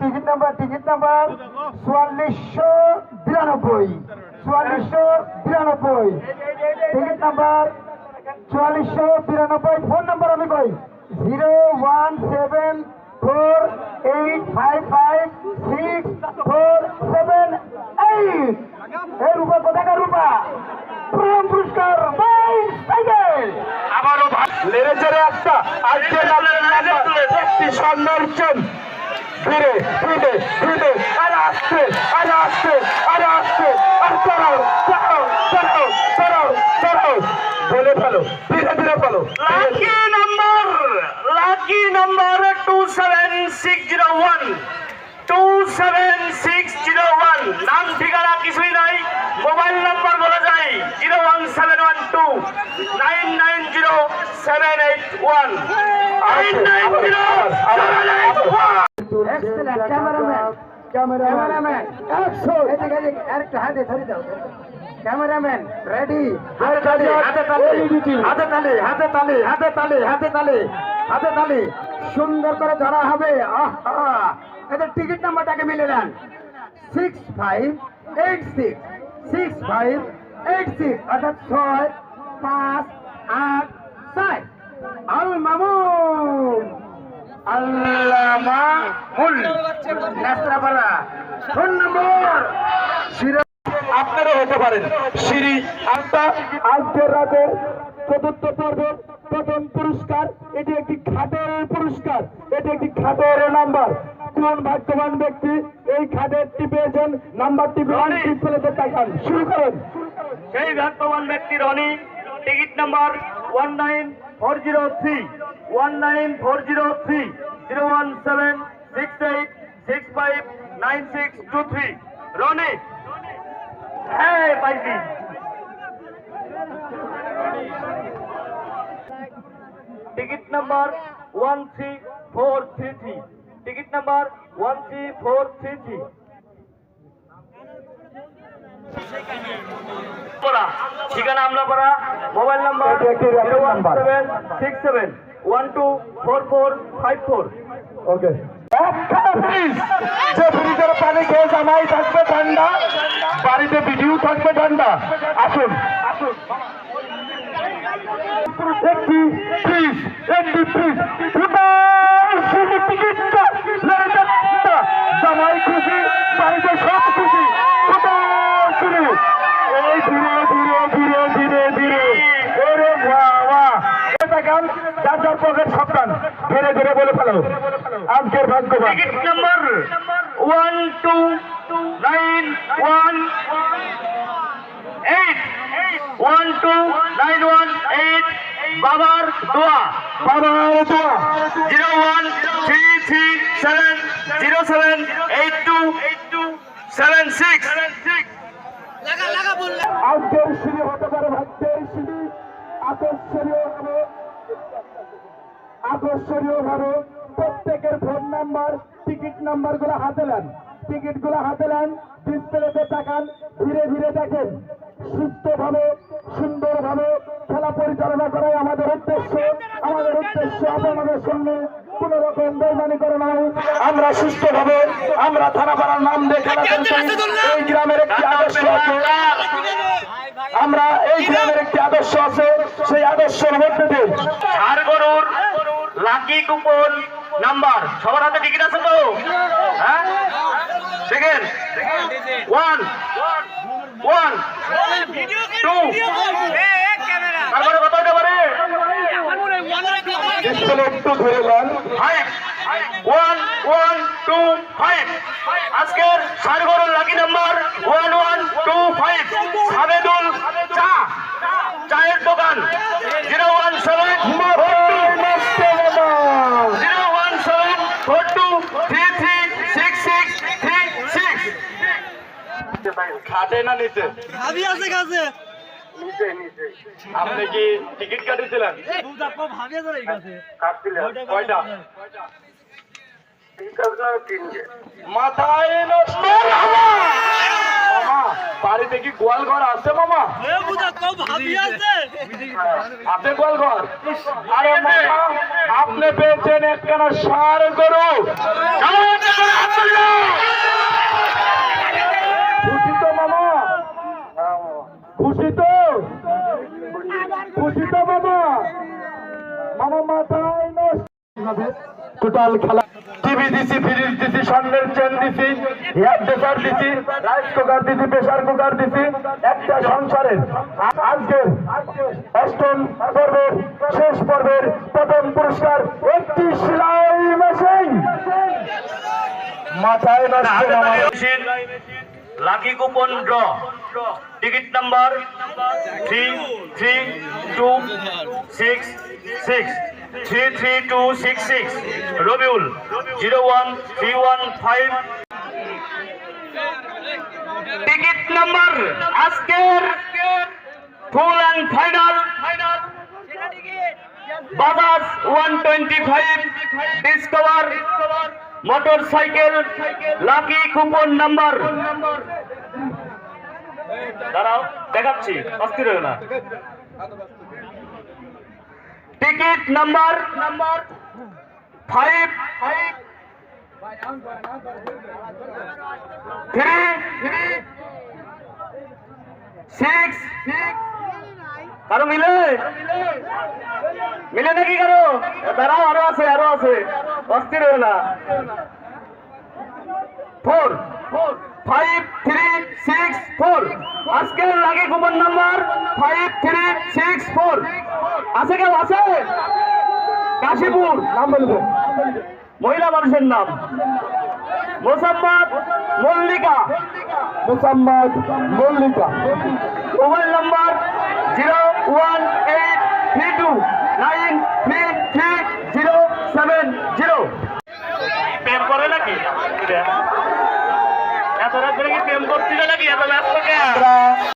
Ticket number ticket number, চুয়াল্লিশশো বিরানব্বই চুয়াল্লিশশো বিরানব্বই টিকিট নাম্বার, চুয়াল্লিশশো বিরানব্বই ফোন নাম্বার আমি কই? Zero one seven four eight five five six four seven eight এই রূপা কোথাকার রূপা? প্রথম পুরস্কার, বাইশ সাইকেল আবারও লেড়ে চেড়ে একটা আজকে একটি স্বর্ণের ফিরে ফিরে ফিরে আরে আসছে আরে আসছে আরে আসছে আর চড়াও চড়াও চড়াও চড়াও চড়াও বলে ফেলো ধীরে ধীরে ফেলো lucky number lucky number two seven six zero one two seven six zero one নাম ঠিকানা কিছুই নাই মোবাইল নাম্বার বলা যায় zero one seven one two nine nine zero seven eight one nine nine zero seven eight one excellent cameraman cameraman action এদিকে এদিকে আরেকটা হাতে ধরে দাও। ক্যামেরাম্যান রেডি হাতে তালি হাতে তালি। হাতে তালি হাতে তালি হাতে তালি হাতে তালি হাতে তালি। সুন্দর করে ধরা হবে। আহা এদের টিকিট নাম্বারটাকে মিলে নেন। Six five eight six six five eight six অর্থাৎ ছয় পাঁচ আট ছয়। Al Mamun. Phone number. Zero হতে পারেন। শ্রী আত্মা আজকের রাতের চতুর্থ পর্বের প্রথম পুরস্কার। এটি একটি খাটের পুরস্কার। এটি একটি খাটের নাম্বার। কোন ভাগ্যবান ব্যক্তি এই খাটেরটি পেয়েছেন নাম্বারটি ডিসপ্লেতে তাকান শুরু করেন। সেই ভাগ্যবান ব্যক্তি Rony. Ticket number one nine four zero three. One nine four zero three zero one seven six eight six five nine six two three Rony হ্যাঁ পাইছি ticket number one three four three three ticket number one three four three three ঠিকানা Amlapara mobile number six seven one two four four five four okay যে থাকবে ঠান্ডা, বাড়িতে video থাকবে ঠান্ডা। আসুন বাড়িতে সব খুশি শুরু এই ধীরে ধীরে ধীরে ধীরে ধীরে ওরে বাবা যার যার পকেট সাবধান ধীরে ধীরে বলে ফেলো। আজকের ভাগ্যবান। Number one two nine one eight one two nine one eight বাবার দোয়া। বাবার দোয়া। Zero one three three seven zero seven eight two seven six আজকের সিঁড়ি হতে পারে ভাগ্যের সিঁড়ি। আকর্ষণীয় হবে আকর্ষণীয় ভাবে প্রত্যেকের ফোন নাম্বার টিকিট নাম্বারগুলো হাতে নেন। টিকিটগুলো হাতে নেন ডিসপ্লেতে তাকান ধীরে ধীরে দেখেন। সুস্থভাবে সুন্দরভাবে খেলা পরিচালনা করাই আমাদের উদ্দেশ্য। আমাদের উদ্দেশ্য আপনাদের সঙ্গে কোন রকম বেমানি করে নাই আমরা সুস্থভাবে আমরা থানাপাড়ার নাম দিয়ে খেলা এই গ্রামের একটি আদর্শ আছে। আমরা এই গ্রামের একটি আদর্শ আছে সেই আদর্শের মধ্যে দিয়ে আর গরুর লাকি কুপন নাম্বার। সবার হাতে টিকিট আছে তো? হ্যাঁ? দেখেন। ওয়ান ওয়ান টু তারপরে কত হতে পারে একটু ধরে নেন। Five one one two five আজকের সার গরুর lucky number one one two five Sabedul চা চায়ের দোকান zero one seven zero one seven four two three three six six three six খাটে না নিচে? ভাবি আছে কাছে। আপনি কি টিকিট কাটিয়েছিলেন কয়টা মাথায় নষ্ট বাড়িতে কি গোয়াল ঘর আছে মামা? ভাবি আছে। আপনি গোয়াল ঘর। আরে মামা আপনি পেয়েছেন একখানা সার গরু খুশি তো মামা খুশি তো খুশি তো মামা মামা মাথায় টোটাল খেলা। টিভি দিছি ফ্রিজ দিছি স্বর্ণের চেন দিছি হেয়ার ড্রেসার দিছি রাইস কুকার দিছি প্রেসার কুকার দিছি একটা সংসারের। আ- আজকের অষ্টম পর্বের শেষ পর্বের প্রথম পুরস্কার একটি সেলাই মেশিন মাথায় lucky coupon draw. Ticket number three three, two, six six, three three, two, six six. Robiul, zero one, three one, five. Ticket number আজকের full and final. Bajaj one twenty five, Discover. Motorcycle, lucky coupon number. দাঁড়াও, দেখাচ্ছি, অস্থির হয়ে না। Ticket number number five. Three, six. কারও মিলে? মিলে নাকি কেন দাঁড়াও আরও আছে আরও আছে। অস্থির হয়ে না। Four five three six four আজকের লাগে coupon number. Five three six four আছে কেউ? আছে? কাশীপুর। নাম বলবেন মহিলা মানুষের নাম। Mosammat Mallika. Mosammat Mallika. Mobile number zero one eight three two nine three three zero seven zero প্রেম করে এত রাত ধরে কি প্রেম করছিল নাকি? এত ব্যস্ত কে